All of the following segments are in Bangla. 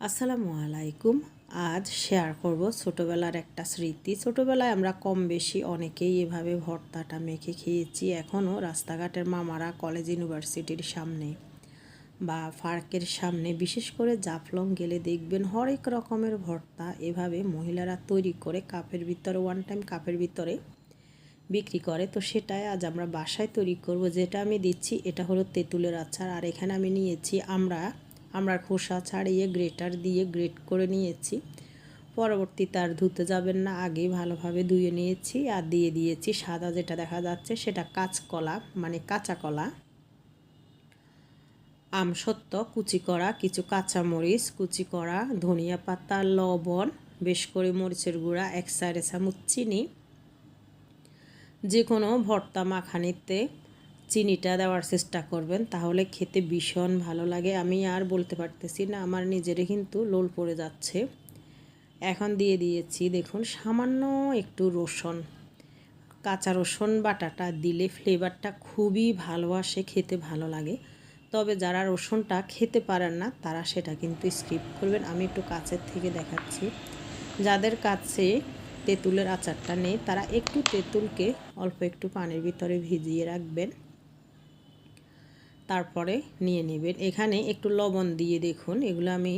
আসসালামু আলাইকুম। আজ শেয়ার করব ছোটোবেলার একটা স্মৃতি। ছোটোবেলায় আমরা কম বেশি অনেকেই এভাবে ভর্তাটা মেখে খেয়েছি। এখনও রাস্তাঘাটের মামারা কলেজ ইউনিভার্সিটির সামনে বা পার্কের সামনে বিশেষ করে জাফলং গেলে দেখবেন হরেক রকমের ভর্তা এভাবে মহিলারা তৈরি করে কাপের ভিতরে ওয়ান টাইম কাপের ভিতরে বিক্রি করে। তো সেটাই আজ আমরা বাসায় তৈরি করব। যেটা আমি দিচ্ছি, এটা হলো তেঁতুলের আচার। আর এখানে আমি নিয়েছি আমরা আমরা খোসা ছাড়িয়ে গ্রেটার দিয়ে গ্রেট করে নিয়েছি। পরবর্তী তার ধুতে যাবেন না, আগে ভালোভাবে ধুয়ে নিয়েছি আর দিয়ে দিয়েছি সাদা যেটা দেখা যাচ্ছে সেটা কাঁচকলা মানে কাঁচা কলা। আমসত্ত্ব কুচি করা, কিছু কাঁচামরিচ, কুচি করা, ধনিয়া পাতা, লবণ, বেশ করে মরিচের গুঁড়া, এক সাইডে চামচ চিনি। যে কোনো ভর্তা মাখানিতে চিনিটা দেওয়ার চেষ্টা করবেন, তাহলে খেতে ভীষণ ভালো লাগে। আমি আর বলতে পারতেছি না, আমার নিজেরই কিন্তু লোল পড়ে যাচ্ছে। এখন দিয়ে দিয়েছি, দেখুন, সামান্য একটু রসুন। কাঁচা রসুন বাটাটা দিলে ফ্লেভারটা খুবই ভালো আসে, খেতে ভালো লাগে। তবে যারা রসুনটা খেতে পারেন না, তারা সেটা কিন্তু স্কিপ করবেন। আমি একটু কাছের থেকে দেখাচ্ছি। যাদের কাছে তেঁতুলের আচারটা নেই, তারা একটু তেঁতুলকে অল্প একটু পানির ভিতরে ভিজিয়ে রাখবেন। তারপরে নিয়ে নেবেন। এখানে একটু লবণ দিয়ে দেখুন, এগুলো আমি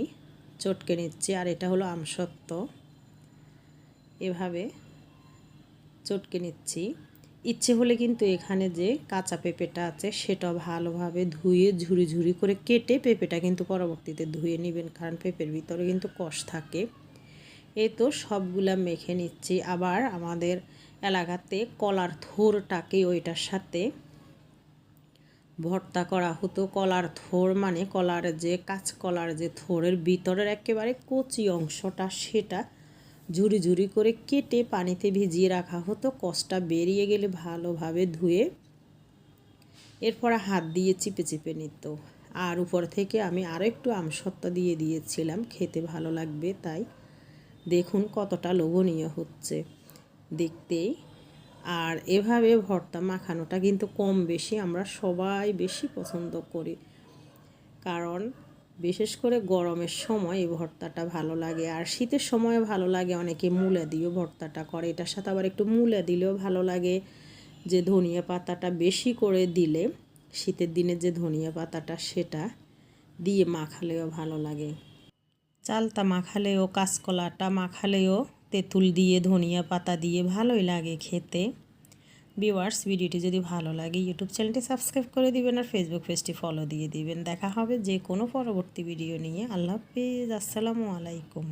চটকে নিচ্ছি, আর এটা হলো আমসত্ত্ব। এভাবে চটকে নিচ্ছি। ইচ্ছে হলে কিন্তু এখানে যে কাঁচা পেঁপেটা আছে সেটা ভালোভাবে ধুয়ে ঝুরি ঝুরি করে কেটে পেঁপেটা কিন্তু পরবর্তীতে ধুয়ে নেবেন, কারণ পেঁপের ভিতরে কিন্তু কষ থাকে। এই তো সবগুলা মেখে নিচ্ছি। আবার আমাদের এলাকাতে কলার থোরটাকে ওইটার সাথে ভর্তা করা হতো, কলার থোর মানে কলার যে কাঁচকলার যে থোরের ভিতরের একেবারে কচি অংশটা, সেটা ঝুরি ঝুরি করে কেটে পানিতে ভিজিয়ে রাখা হতো কষটা বেরিয়ে গেলে ভালোভাবে ধুয়ে এরপর হাত দিয়ে চিপে চিপে নিত। আর উপর থেকে আমি আরও একটু আমসত্ত্ব দিয়ে দিয়েছিলাম, খেতে ভালো লাগবে তাই। দেখুন কতটা লোভনীয় হচ্ছে। দেখতেই আর এভাবে ভর্তা মাখানোটা কিন্তু কম বেশি আমরা সবাই বেশি পছন্দ করি। কারণ বিশেষ করে গরমের সময় এই ভর্তাটা ভালো লাগে আর শীতের সময় ভালো লাগে অনেকে মূলা দিয়েও ভর্তাটা করে, এটার সাথে আবার একটু মূলা দিলেও ভালো লাগে। যে ধনিয়া পাতাটা বেশি করে দিলে শীতের দিনে যে ধনিয়া পাতাটা সেটা দিয়ে মাখালেও ভালো লাগে। চালতা মাখালেও, কাঁচকলাটা মাখালেও তেঁতুল দিয়ে, ধনিয়া পাতা দিয়ে ভালোই লাগে খেতে। ভিওয়ার্স ভিডিওটি যদি ভালো লাগে, ইউটিউব চ্যানেলটি সাবস্ক্রাইব করে দিবেন আর ফেসবুক পেজটি ফলো দিয়ে দিবেন। দেখা হবে যে কোনো পরবর্তী ভিডিও নিয়ে। আল্লাহ হাফিজ। আসসালামু আলাইকুম।